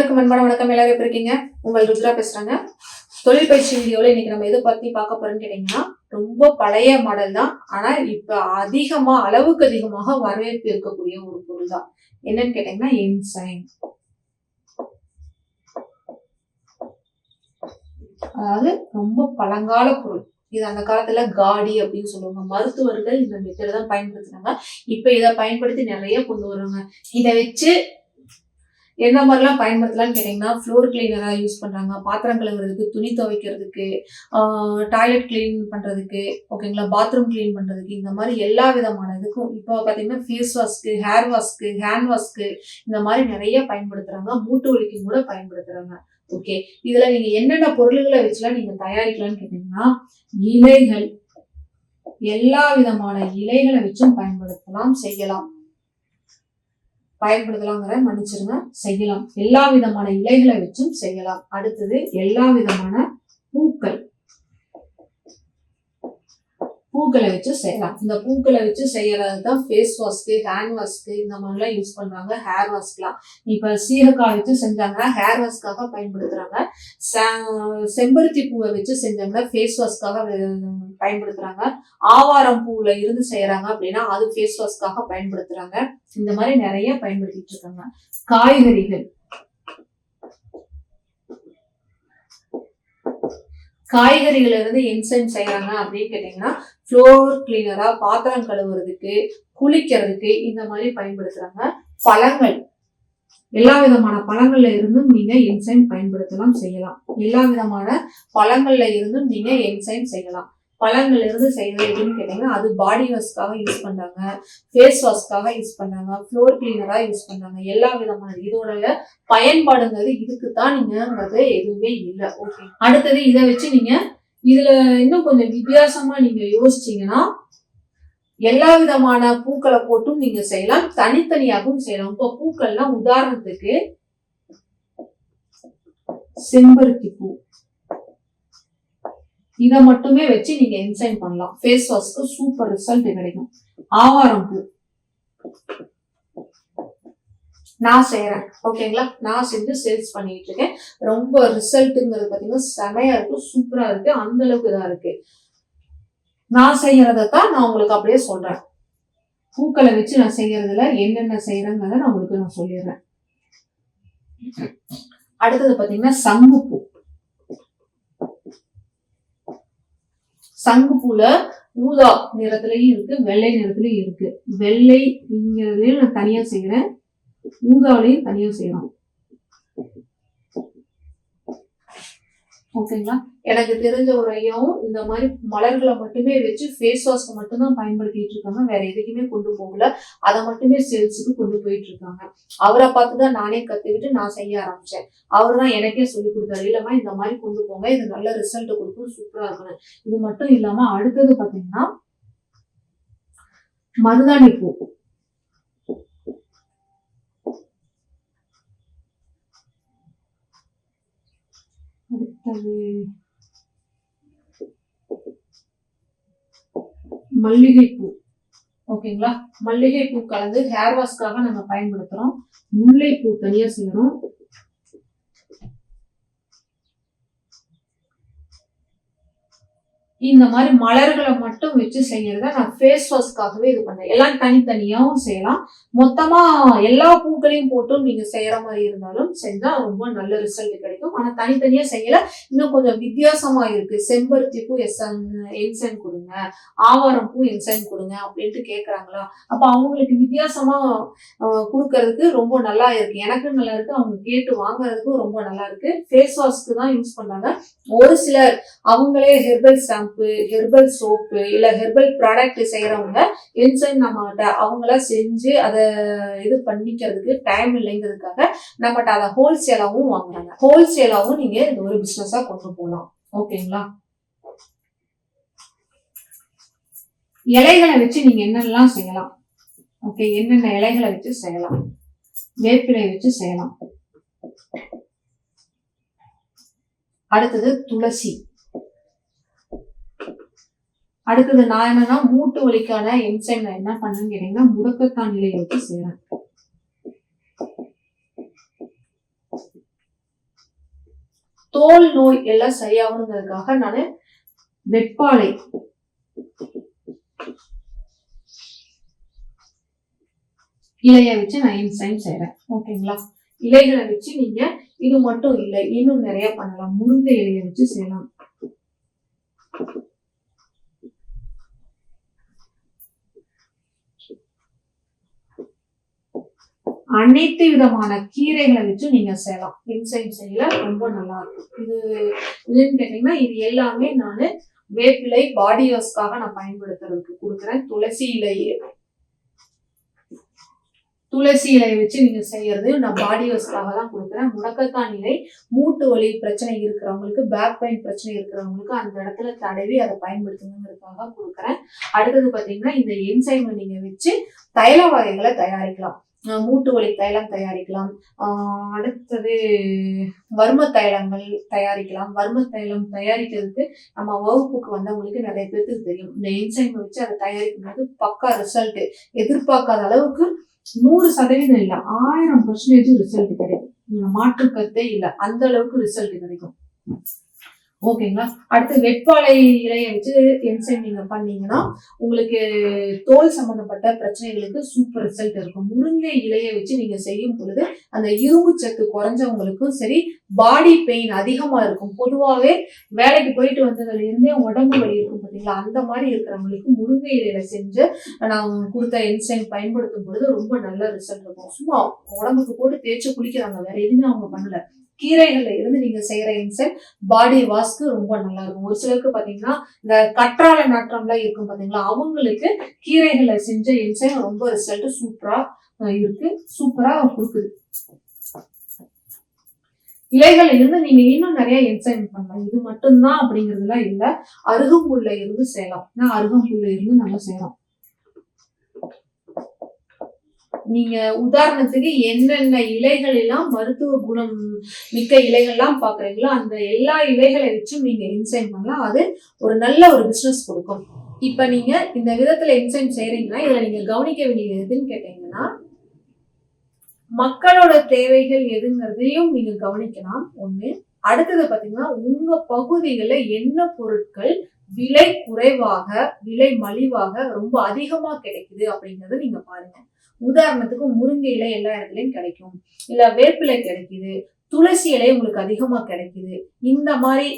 எல்லாருக்கும் அன்பான வணக்கம் எல்லாரும் எப்படி இருக்கீங்க? உங்கள் ருத்ரா பேசுறாங்க. தொழில் பயிற்சி வீடியோல இன்னைக்கு நம்ம எதை பத்தி பார்க்க போறோம்னு கேட்டீங்கன்னா ரொம்ப பழைய மாடல் தான். ஆனா இப்ப அதிகமா அளவுக்கு அதிகமாக வரவேற்பு இருக்கக்கூடிய ஒரு பொருள் தான் என்னன்னு கேட்டீங்கன்னா என்சைன் அதாவது ரொம்ப பழங்கால பொருள். இது அந்த காலத்துல காடி அப்படின்னு சொல்லுவாங்க. மருத்துவர்கள் இந்த மெத்தடை தான் பயன்படுத்தினாங்க. இப்ப இதை பயன்படுத்தி நிறைய கொண்டு வருவாங்க. இதை வச்சு என்ன மாதிரிலாம் பயன்படுத்தலாம்னு கேட்டிங்கன்னா ஃப்ளோர் கிளீனராக யூஸ் பண்ணுறாங்க பாத்திரம் கழுவுறதுக்கு துணி துவைக்கிறதுக்கு டாய்லெட் க்ளீன் பண்ணுறதுக்கு ஓகேங்களா பாத்ரூம் க்ளீன் பண்ணுறதுக்கு இந்த மாதிரி எல்லா விதமான இதுக்கும் இப்போ பார்த்தீங்கன்னா ஃபேஸ் வாஷ்க்கு ஹேர் வாஷ்க்கு ஹேண்ட் வாஷ்க்கு இந்த மாதிரி நிறைய பயன்படுத்துகிறாங்க மூட்டு வலிக்கும் கூட பயன்படுத்துகிறாங்க ஓகே இதில் நீங்கள் என்னென்ன பொருள்களை வச்சுலாம் நீங்கள் தயாரிக்கலாம்னு கேட்டிங்கன்னா இலைகள். எல்லா விதமான இலைகளை வச்சும் பயன்படுத்தலாம் செய்யலாம். பயன்படுத்தலாங்கிற மன்னிச்சிருங்க. செய்யலாம். எல்லா விதமான இலைகளை வச்சும் செய்யலாம். அடுத்தது எல்லா விதமான பூக்கள். பூக்களை வச்சு செய்யலாம். இந்த பூக்களை வச்சு செய்யறது தான் ஃபேஸ் வாஷ்க்கு ஹேண்ட் வாஷ்க்கு இந்த மாதிரிலாம் யூஸ் பண்றாங்க. ஹேர் வாஷ்க்குலாம் இப்ப சீரக்காய் வச்சு செஞ்சாங்கன்னா ஹேர் வாஷ்க்காக பயன்படுத்துறாங்க. செ- செம்பருத்தி பூவை வச்சு செஞ்சாங்கன்னா ஃபேஸ் வாஷ்க்காக பயன்படுத்துறாங்க. ஆவாரம் பூவுல இருந்து செய்யறாங்க அப்படின்னா அது ஃபேஸ் வாஷ்க்காக பயன்படுத்துறாங்க. இந்த மாதிரி நிறைய பயன்படுத்திட்டு இருக்காங்க. காய்கறிகள். காய்கறிகள் இருந்து என்சைம் செய்யறாங்க அப்படின்னு கேட்டீங்கன்னா ஃப்ளோர் கிளீனரா பாத்திரம் கழுவுறதுக்கு குளிக்கிறதுக்கு இந்த மாதிரி பயன்படுத்துறாங்க. பழங்கள். எல்லா விதமான பழங்கள்ல இருந்தும் நீங்க என்சைம் பயன்படுத்தலாம் செய்யலாம். எல்லா விதமான பழங்கள்ல இருந்தும் நீங்க என்சைம் செய்யலாம். பழங்கள் இருந்து செய்யறது எப்படின்னு கேட்டீங்கன்னா அது பாடி வாஷ்க்காக யூஸ் பண்றாங்க. ஃபேஸ் வாஷ்க்காக யூஸ் பண்றாங்க. ஃப்ளோர் கிளீனராக யூஸ் பண்றாங்க. எல்லா விதமான இதோட பயன்பாடுங்கிறது இதுக்கு தான் நீங்கிறது எதுவுமே இல்லை. ஓகே அடுத்தது இதை வச்சு நீங்க இதுல இன்னும் கொஞ்சம் வித்தியாசமா நீங்க யோசிச்சீங்கன்னா எல்லா விதமான பூக்களை போட்டும் நீங்க செய்யலாம். தனித்தனியாகவும் செய்யலாம். இப்போ பூக்கள்லாம் உதாரணத்துக்கு செம்பருத்தி பூ. இதை மட்டுமே வச்சு நீங்க என்சைன் பண்ணலாம். ஃபேஸ் வாஷ்க்கு சூப்பர் ரிசல்ட் கிடைக்கும். ஆவாரம் பூ. நான் செய்யறேன் ஓகேங்களா? நான் செஞ்சு சேல்ஸ் பண்ணிட்டு இருக்கேன். ரொம்ப ரிசல்ட்டுங்கிறது பார்த்தீங்கன்னா செமையா இருக்கு. சூப்பரா இருக்கு. அந்த அளவுக்கு இதாக இருக்கு. நான் செய்யறதை தான் நான் உங்களுக்கு அப்படியே சொல்றேன். பூக்களை வச்சு நான் செய்யறதுல என்னென்ன செய்யறேங்கிறத நான் உங்களுக்கு நான் சொல்லிடுறேன். அடுத்தது பாத்தீங்கன்னா சங்குப்பூ சங்குப்பூல ஊதா நிறத்துலயும் இருக்கு வெள்ளை நிறத்துலயும் இருக்கு. வெள்ளைங்கிறதுலயும் நான் தனியா செய்யறேன் ஊதாவிலையும் தனியா செய்யறோம் ஓகேங்களா? எனக்கு தெரிஞ்ச ஒரு ஐயாவும் இந்த மாதிரி மலர்களை மட்டுமே வச்சு ஃபேஸ் வாஷ்க்கு மட்டும்தான் பயன்படுத்திட்டு இருக்காங்க. வேற எதுக்குமே கொண்டு போகல. அதை மட்டுமே சேல்ஸுக்கு கொண்டு போயிட்டு இருக்காங்க. அவரை பார்த்து தான் நானே கத்துக்கிட்டு நான் செய்ய ஆரம்பிச்சேன். அவர் தான் எனக்கே சொல்லி கொடுத்தாரு இல்லம்மா இந்த மாதிரி கொண்டு போங்க. இது நல்ல ரிசல்ட் கொடுக்கும். சூப்பரா இருக்கணும் இது மட்டும் இல்லாம அடுத்தது பாத்தீங்கன்னா மருதாணி பூ. அடுத்தது மல்லிகைப்பூ ஓகேங்களா மல்லிகைப்பூ கலந்து ஹேர் வாஷ்க்காக நம்ம பயன்படுத்துறோம். முல்லைப்பூ தனியா செய்யறோம் இந்த மாதிரி மலர்களை மட்டும் வச்சு செய்யறத நான் ஃபேஸ் வாஷ்க்காகவே இது பண்ணேன். எல்லாம் தனித்தனியாகவும் செய்யலாம். மொத்தமா எல்லா பூக்களையும் போட்டும் நீங்க செய்யற மாதிரி இருந்தாலும் செஞ்சா ரொம்ப நல்ல ரிசல்ட் கிடைக்கும். ஆனா தனித்தனியா செய்யல. இன்னும் கொஞ்சம் வித்தியாசமா இருக்கு. செம்பருத்தி பூ எஸ்என் என்சைன் கொடுங்க. ஆவாரம் பூ என்சைன் கொடுங்க அப்படின்ட்டு கேட்குறாங்களா அப்ப அவங்களுக்கு வித்தியாசமா கொடுக்கறதுக்கு ரொம்ப நல்லா இருக்கு. எனக்கு நல்லா இருக்கு. அவங்க கேட்டு வாங்குறதுக்கும் ரொம்ப நல்லா இருக்கு. ஃபேஸ் வாஷ்க்கு தான் யூஸ் பண்ணாங்க ஒரு சிலர் அவங்களே ஹெர்பல் ஷாம்பு ஹெர்பல் சோப்பு இல்ல ஹெர்பல் ப்ராடக்ட் செய்யறவங்க இன்சைன் நம்மகிட்ட அவங்கள செஞ்சு அதை இது பண்ணிக்கிறதுக்கு டைம் இல்லைங்கிறதுக்காக நம்மகிட்ட அதை ஹோல்சேலாவும் வாங்குறாங்க. ஹோல்சேலாவும் நீங்க இது ஒரு பிசினஸா கொண்டு போகலாம் ஓகேங்களா இலைகளை வச்சு நீங்க என்னென்னலாம் செய்யலாம்? ஓகே என்னென்ன இலைகளை வச்சு செய்யலாம்? வேப்பிலை வச்சு செய்யலாம். அடுத்தது துளசி. அடுத்தது நான் என்னன்னா மூட்டு வலிக்கான என்சைம் நான் என்ன பண்ணேன்னு கேட்டீங்கன்னா முடக்கத்தான் இலையை வச்சு செய்யறேன் தோல் நோய் எல்லாம் சரியாகணுங்கிறதுக்காக நான் வெப்பாலை இலையை வச்சு நான் என்சைம் செய்யறேன் ஓகேங்களா? இலைகளை வச்சு நீங்க இது மட்டும் இல்லை இன்னும் நிறைய பண்ணலாம். முருங்கை இலையை வச்சு செய்யலாம். அனைத்து விதமான கீரைகளை வச்சு நீங்க செய்யலாம். இன்சைன் செய்யல ரொம்ப நல்லா இருக்கும். இது இதுன்னு கேட்டீங்கன்னா இது எல்லாமே நான் வேப்பிலை பாடி வாஷ்க்காக நான் பயன்படுத்துறதுக்கு கொடுக்குறேன். துளசி இலை துளசி இலையை வச்சு நீங்க செய்யறது நான் பாடி வாஷ்க்காக தான் கொடுக்குறேன். முடக்கத்தான் இலை மூட்டு வலி பிரச்சனை இருக்கிறவங்களுக்கு பேக் பெயின் பிரச்சனை இருக்கிறவங்களுக்கு அந்த இடத்துல தடவி அதை பயன்படுத்தணுங்கிறதுக்காக கொடுக்குறேன். அடுத்தது பார்த்தீங்கன்னா இந்த என்சைமை நீங்க வச்சு தைல வகைகளை தயாரிக்கலாம். மூட்டு வலி தைலம் தயாரிக்கலாம். அடுத்தது வர்ம தைலங்கள் தயாரிக்கலாம். வர்ம தைலம் தயாரிக்கிறதுக்கு நம்ம வகுப்புக்கு வந்தவங்களுக்கு நிறைய பேருக்கு தெரியும். இந்த என்சைமை வச்சு அதை தயாரிக்கும் போது பக்கா ரிசல்ட் எதிர்பார்க்காத அளவுக்கு நூறு சதவீதம் இல்லை ஆயிரம் பர்சன்டேஜ் ரிசல்ட் கிடைக்கும். மாற்று கருத்தே இல்லை அந்த அளவுக்கு ரிசல்ட் கிடைக்கும். ஓகேங்களா? அடுத்து வெட்பாலை இலையை வச்சு என்சைம் நீங்க பண்ணீங்கன்னா உங்களுக்கு தோல் சம்பந்தப்பட்ட பிரச்சனைகளுக்கு சூப்பர் ரிசல்ட் இருக்கும். முருங்கை இலையை வச்சு நீங்க செய்யும் பொழுது அந்த இரும்பு சத்து குறைஞ்சவங்களுக்கும் சரி பாடி பெயின் அதிகமா இருக்கும். பொதுவாகவே வேலைக்கு போயிட்டு வந்ததுல இருந்தே உடம்பு வலி இருக்கும் பார்த்தீங்களா அந்த மாதிரி இருக்கிறவங்களுக்கு முருங்கை இலையில செஞ்சு நான் கொடுத்த என்சைம் பயன்படுத்தும் பொழுது ரொம்ப நல்ல ரிசல்ட் இருக்கும். சும்மா உடம்புக்கு போட்டு தேய்ச்சி குளிக்கிறாங்க. வேற எதுவுமே அவங்க பண்ணல. கீரைகள்ல இருந்து நீங்க செய்யற இன்சென்ட் பாடி வாஷ்க்கு ரொம்ப நல்லா இருக்கும். ஒரு சிலருக்கு பாத்தீங்கன்னா இந்த கற்றாழை நாற்றம்லாம் இருக்கும் பாத்தீங்களா அவங்களுக்கு கீரைகளை செஞ்ச இன்சென்ட் ரொம்ப ரிசல்ட் சூப்பரா இருக்கு. சூப்பரா கொடுக்குது. இலைகள்ல இருந்து நீங்க இன்னும் நிறைய என்சைம் பண்ணலாம். இது மட்டும்தான் அப்படிங்கறதுலாம் இல்லை. அருகம்புல்ல இருந்து செய்யலாம். நான் அருகம்புல்ல இருந்து நம்ம செய்யலாம். நீங்க உதாரணத்துக்கு என்னென்ன இலைகள் எல்லாம் மருத்துவ குணம் மிக்க இலைகள்லாம் பாக்குறீங்களோ அந்த எல்லா இலைகளை வச்சும் நீங்க இன்சைம் பண்ணலாம் அது ஒரு நல்ல ஒரு பிசினஸ் கொடுக்கும். இப்ப நீங்க இந்த விதத்துல இன்சைம் செய்யறீங்கன்னா இதுல நீங்க கவனிக்க வேண்டியது எதுன்னு கேட்டீங்கன்னா மக்களோட தேவைகள் எதுங்கிறதையும் நீங்க கவனிக்கலாம். ஒண்ணு அடுத்தது பாத்தீங்கன்னா உங்க பகுதிகளில் என்ன பொருட்கள் விலை குறைவாக விலை மலிவாக ரொம்ப அதிகமா கிடைக்குது அப்படிங்கறத நீங்க பாருங்க. உதாரணத்துக்கு முருங்கை இலை எல்லா இடத்துலையும் கிடைக்கும். இல்ல வேப்பிலை கிடைக்குது துளசி இலை உங்களுக்கு அதிகமா கிடைக்குது. இந்த மாதிரி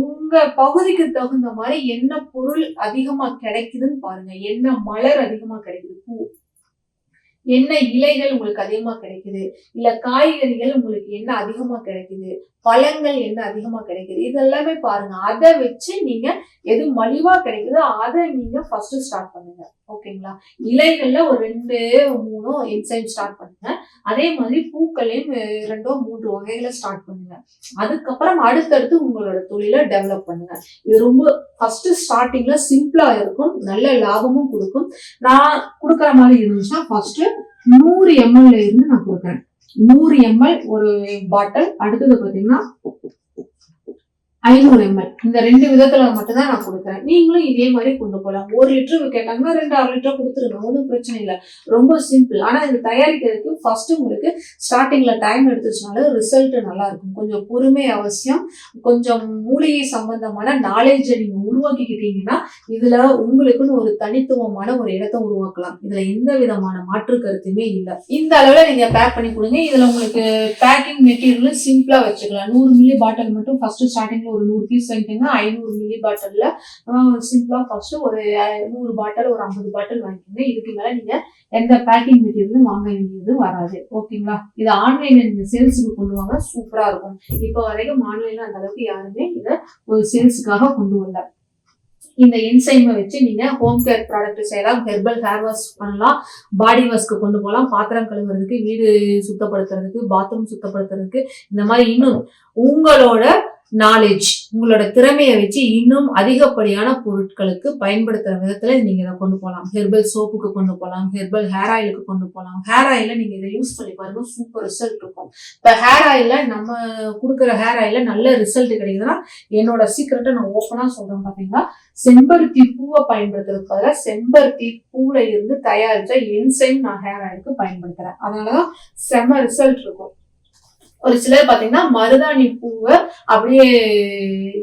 உங்க பகுதிக்கு தகுந்த மாதிரி என்ன பொருள் அதிகமா கிடைக்குதுன்னு பாருங்க. என்ன மலர் அதிகமா கிடைக்குது பூ. என்ன இலைகள் உங்களுக்கு அதிகமா கிடைக்குது இல்ல காய்கறிகள் உங்களுக்கு என்ன அதிகமா கிடைக்குது பழங்கள் என்ன அதிகமா கிடைக்குது இதெல்லாமே பாருங்க. அதை வச்சு நீங்க எது மலிவா கிடைக்குதோ அதை நீங்க ஃபர்ஸ்ட் ஸ்டார்ட் பண்ணுங்க. ஓகேங்களா? இலைகள்ல ஒரு ரெண்டு மூணோ என்சைம் ஸ்டார்ட் பண்ணுங்க. அதே மாதிரி பூக்களையும் ரெண்டோ மூன்று வகைகளை ஸ்டார்ட் பண்ணுங்க. அதுக்கப்புறம் அடுத்தடுத்து உங்களோட தொழிலை டெவலப் பண்ணுங்க. இது ரொம்ப ஃபர்ஸ்ட் ஸ்டார்டிங்ல சிம்பிளா இருக்கும். நல்ல லாபமும் கொடுக்கும். நான் கொடுக்குற மாதிரி இருந்துச்சுன்னா ஃபர்ஸ்ட் நூறு எம்எல்ல இருந்து நான் கொடுக்குறேன். நூறு எம்எல் ஒரு பாட்டில் அடுத்தது பார்த்தீங்கன்னா ஐநூறு எம்எல் இந்த ரெண்டு விதத்துல மட்டும்தான் நான் கொடுக்குறேன். நீங்களும் இதே மாதிரி கொண்டு போகலாம் ஒரு லிட்டர் கேட்டாங்கன்னா ரெண்டு அரை லிட்டர் கொடுத்துருங்க. ஒன்றும் பிரச்சனை இல்லை. ரொம்ப சிம்பிள் ஆனால் இது தயாரிக்கிறதுக்கு ஃபர்ஸ்ட் உங்களுக்கு ஸ்டார்டிங்ல டைம் எடுத்துச்சுனால ரிசல்ட் நல்லா இருக்கும். கொஞ்சம் பொறுமை அவசியம். கொஞ்சம் மூலிகை சம்பந்தமான நாலேஜை நீங்க உருவாக்கிக்கிட்டீங்கன்னா இதுல உங்களுக்குன்னு ஒரு தனித்துவமான ஒரு இடத்தை உருவாக்கலாம். இதுல எந்த விதமான மாற்று கருத்துமே இல்லை. இந்த அளவுல நீங்க பேக் பண்ணி கொடுங்க. இதுல உங்களுக்கு பேக்கிங் மெட்டீரியலும் சிம்பிளா வச்சுக்கலாம். நூறு மில்லி பாட்டில் மட்டும் ஃபர்ஸ்ட் ஸ்டார்டிங்ல ஒரு நூறு பீஸ் வாங்கிக்கோங்க ஐநூறு மில்லி பாட்டில்ல சிம்பிளா ஃபர்ஸ்ட் ஒரு நூறு பாட்டில் ஒரு ஐம்பது பாட்டில் வாங்கிக்கோங்க. இதுக்கு மேல நீங்க எந்த பேக்கிங் மெட்டீரியலும் வாங்க வேண்டியது வராது. ஓகேங்களா? இது ஆன்லைன்ல நீங்க சேல்ஸுக்கு கொண்டு வாங்க சூப்பரா இருக்கும். இப்போ வரைக்கும் ஆன்லைன்ல அந்த அளவுக்கு யாருமே இதை ஒரு சேல்ஸுக்காக கொண்டு வரல. இந்த என்சைமை வச்சு நீங்க ஹோம் கேர் ப்ராடக்ட் செய்யலாம் ஹெர்பல் ஹேர் வாஷ் பண்ணலாம் பாடி வாஷ்க்கு கொண்டு போகலாம் பாத்திரம் கழுவுறதுக்கு வீடு சுத்தப்படுத்துறதுக்கு பாத்ரூம் சுத்தப்படுத்துறதுக்கு இந்த மாதிரி இன்னும் உங்களோட நாலேஜ் உங்களோட திறமையை வச்சு இன்னும் அதிகப்படியான பொருட்களுக்கு பயன்படுத்துற விதத்துல நீங்க இதை கொண்டு போகலாம் ஹெர்பல் சோப்புக்கு கொண்டு போகலாம் ஹெர்பல் ஹேர் ஆயிலுக்கு கொண்டு போகலாம் ஹேர் ஆயில நீங்க இதை யூஸ் பண்ணி பாருங்க சூப்பர் ரிசல்ட் இருக்கும். இப்ப ஹேர் ஆயில நம்ம கொடுக்குற ஹேர் ஆயில நல்ல ரிசல்ட் கிடைக்குதுன்னா என்னோட சீக்கிரட்டை நான் ஓப்பனா சொல்றேன் பாத்தீங்கன்னா செம்பருத்தி பூவை பயன்படுத்துறதுக்கு பதிலாக செம்பருத்தி பூல இருந்து தயாரிச்ச என்சைம் நான் ஹேர் ஆயிலுக்கு பயன்படுத்துறேன். அதனாலதான் செம்ம ரிசல்ட் இருக்கும். ஒரு சிலர் பாத்தீங்கன்னா மருதாணி பூவை அப்படியே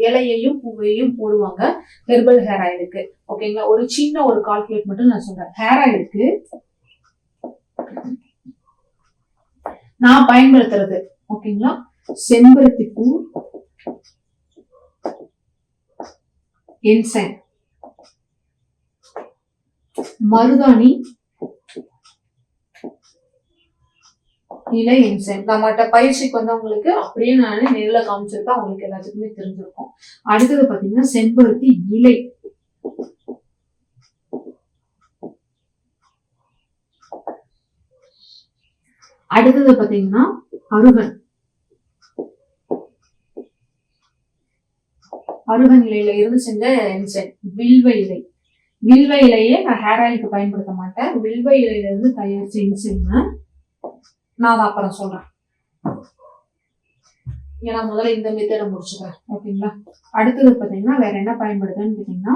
இலையையும் பூவையும் போடுவாங்க. ஹெர்பல் ஹேர் ஆயிலுக்கு ஓகேங்களா ஒரு சின்ன ஒரு கால்குலேட் மட்டும் நான் சொல்றேன். ஹேர் ஆயிலுக்கு நான் பயன்படுத்துறது. ஓகேங்களா செம்பருத்தி பூ என்சைன் மருதாணி இலை இன்சென்ட் நம்மகிட்ட பயிற்சிக்கு வந்தவங்களுக்கு அப்படியே நான் நேரில் காமிச்சிருக்கேன் அவங்களுக்கு எல்லாத்துக்குமே தெரிஞ்சிருக்கும். அடுத்தது பார்த்தீங்கன்னா செம்பருத்தி இலை. அடுத்தது பார்த்தீங்கன்னா அருகன். அருகன் இலையில இருந்து செஞ்ச இன்சென்ட் வில்வ இலை. வில்வ இலையே நான் ஹேர் ஆயிலுக்கு பயன்படுத்த மாட்டேன். வில்வ இலையில இருந்து தயாரிச்ச இன்சென்ட் நான் அதை அப்புறம் சொல்றேன். ஏன்னா முதல்ல இந்த மெத்தடை முடிச்சுக்கிறேன். ஓகேங்களா? அடுத்தது பாத்தீங்கன்னா வேற என்ன பயன்படுதுன்னு கேட்டீங்கன்னா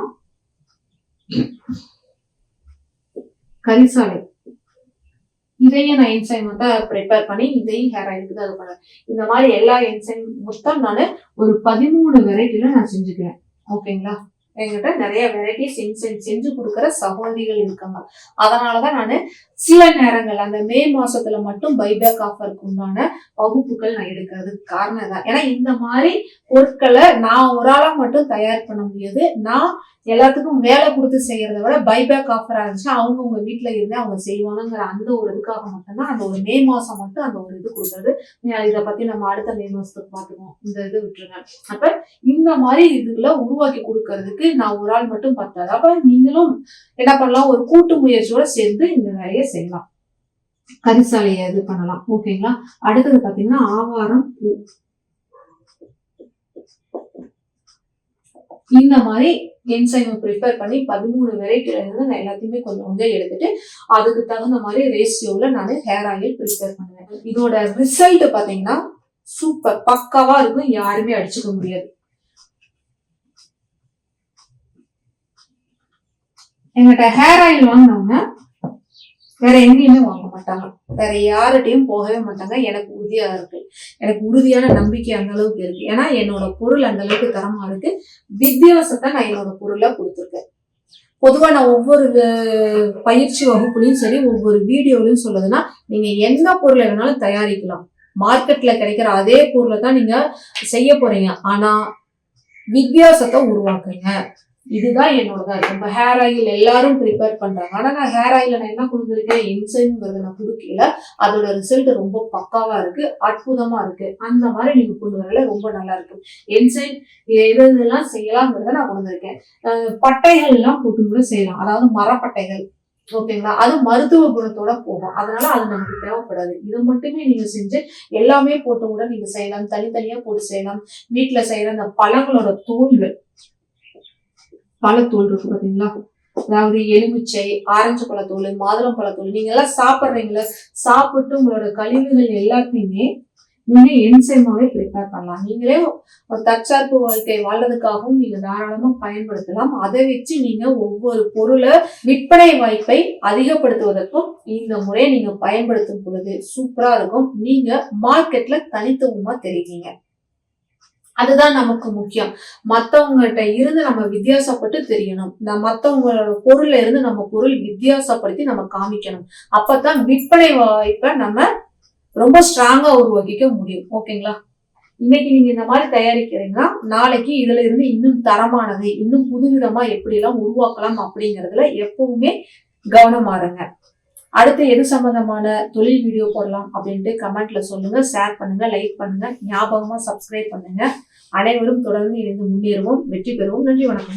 கரிசாலை. இதையும் நான் என்சைம் வந்து ப்ரிப்பேர் பண்ணி இதையும் ஹேர் ஆயிலுக்கு இது பண்ணேன் இந்த மாதிரி எல்லா என்சைம் மொத்தம் நான் ஒரு பதிமூணு வெரைட்டில நான் செஞ்சுக்கிறேன். ஓகேங்களா? எங்கிட்ட நிறைய வெரைட்டி செஞ்சு செஞ்சு கொடுக்குற சகோதரிகள் இருக்காங்க. அதனாலதான் நான் சில நேரங்கள் அந்த மே மாசத்துல மட்டும் பைபேக் ஆஃபருக்கு உண்டான வகுப்புகள் நான் எடுக்கிறதுக்கு காரணம் தான் ஏன்னா இந்த மாதிரி பொருட்களை நான் ஒரு ஆளா மட்டும் தயார் பண்ண முடியாது. நான் எல்லாத்துக்கும் வேலை கொடுத்து செய்யறத விட பைபேக் ஆஃபராக இருந்துச்சு அவங்க உங்க வீட்டுல இருந்து அவங்க செய்வாங்கங்கிற அந்த ஒரு இதுக்காக மட்டும்தான் அந்த ஒரு மே மாசம் மட்டும் அந்த ஒரு இது கொடுக்குறது இதை பத்தி நம்ம அடுத்த மே மாசத்துக்கு பார்த்துக்குவோம். இந்த இது விட்டுருங்க. அப்ப இந்த மாதிரி இதுல உருவாக்கி கொடுக்கறதுக்கு நான் ஒரு ஆள் மட்டும் பத்தாது. அப்ப நீங்களும் என்ன பண்ணலாம்? ஒரு கூட்டு முயற்சியோட சேர்ந்து இந்த வேலையை செய்யலாம். கரிசாலையை இது பண்ணலாம். ஓகேங்களா? அடுத்தது பாத்தீங்கன்னா ஆவாரம் பூ. இந்த மாதிரி என்சைமை ப்ரிப்பேர் பண்ணி பதிமூணு வெரைட்டில இருந்து நான் எல்லாத்தையுமே கொஞ்சம் கொஞ்சம் எடுத்துட்டு அதுக்கு தகுந்த மாதிரி ரேஷியோவில் நான் ஹேர் ஆயில் ப்ரிப்பேர் பண்ணுவேன். இதோட ரிசல்ட் பார்த்தீங்கன்னா சூப்பர் பக்காவா இருக்கும். யாருமே அடிச்சுக்க முடியாது. எங்கிட்ட ஹேர் ஆயில் வாங்கினவங்க வேற எங்கேயுமே வாங்க மாட்டாங்க. வேற யார்கிட்டையும் போகவே மாட்டாங்க. எனக்கு உறுதியா இருக்கு. எனக்கு உறுதியான நம்பிக்கை அந்த அளவுக்கு இருக்கு. ஏன்னா என்னோட பொருள் அந்த அளவுக்கு தரமா இருக்கு. வித்தியாசத்தை நான் என்னோட பொருளை கொடுத்துருக்கேன். பொதுவாக நான் ஒவ்வொரு பயிற்சி வகுப்புலையும் சரி ஒவ்வொரு வீடியோலையும் சொல்லுதுன்னா நீங்க என்ன பொருளை வேணாலும் தயாரிக்கலாம். மார்க்கெட்ல கிடைக்கிற அதே பொருளை தான் நீங்க செய்ய போறீங்க. ஆனா வித்தியாசத்தை உருவாக்குங்க. இதுதான் என்னோட நம்ம ஹேர் ஆயில் எல்லாரும் ப்ரிப்பேர் பண்றாங்க. ஆனா நான் ஹேர் ஆயில் நான் என்ன கொடுத்துருக்கேன்? இன்சைன்ங்கிறத நான் கொடுக்கல. அதோட ரிசல்ட் ரொம்ப பக்காவா இருக்கு. அற்புதமா இருக்கு. அந்த மாதிரி நீங்க கொண்டு வரல ரொம்ப நல்லா இருக்கு. என்சைன் எது இதெல்லாம் செய்யலாம்ங்கிறத நான் கொடுத்துருக்கேன். வந்திருக்கேன் பட்டைகள் எல்லாம் போட்டு கூட செய்யலாம். அதாவது மரப்பட்டைகள். ஓகேங்களா? அது மருத்துவ குணத்தோட போகும். அதனால அது நமக்கு தேவைப்படாது. இது மட்டுமே நீங்க செஞ்சு எல்லாமே போட்டு கூட நீங்க செய்யலாம். தனித்தனியா போட்டு செய்யலாம். வீட்டுல செய்யற அந்த பழங்களோட தோல்கள். பழத்தோல் இருக்கும் பார்த்தீங்களா அதாவது எலுமிச்சை ஆரஞ்சு பழத்தோல் மாதுளம் பழத்தோல் நீங்க எல்லாம் சாப்பிட்றீங்களா சாப்பிட்டு உங்களோட கழிவுகள் எல்லாத்தையுமே நீங்க என்சைமாவே ப்ரிப்பேர் பண்ணலாம். நீங்களே ஒரு தற்சார்பு வாழ்க்கை வாழ்றதுக்காகவும் நீங்க தாராளமா பயன்படுத்தலாம். அதை வச்சு நீங்க ஒவ்வொரு பொருளை விற்பனை வாய்ப்பை அதிகப்படுத்துவதற்கும் இந்த முறையை நீங்க பயன்படுத்தும் பொழுது சூப்பரா இருக்கும். நீங்க மார்க்கெட்ல தனித்துவமா தெரிவிங்க. அதுதான் நமக்கு முக்கியம். மற்றவங்ககிட்ட இருந்து நம்ம வித்தியாசப்பட்டு தெரியணும். இந்த மற்றவங்களோட பொருள்ல இருந்து நம்ம பொருள் வித்தியாசப்படுத்தி நம்ம காமிக்கணும். அப்பதான் விற்பனை வாய்ப்பை நம்ம ரொம்ப ஸ்ட்ராங்கா உருவாக்கிக்க முடியும். ஓகேங்களா? இன்னைக்கு நீங்க இந்த மாதிரி தயாரிக்கிறீங்கன்னா நாளைக்கு இதுல இருந்து இன்னும் தரமானது இன்னும் புதுவிதமா எப்படி எல்லாம் உருவாக்கலாம் அப்படிங்கறதுல எப்பவுமே கவனமா இருங்க அடுத்து எது சம்பந்தமான தொழில் வீடியோ போடலாம் அப்படின்ட்டு கமெண்ட்ல சொல்லுங்க ஷேர் பண்ணுங்க லைக் பண்ணுங்க ஞாபகமா சப்ஸ்கிரைப் பண்ணுங்க. அனைவரும் தொடர்ந்து இணைந்து முன்னேறுவோம். வெற்றி பெறுவோம். நன்றி வணக்கம்.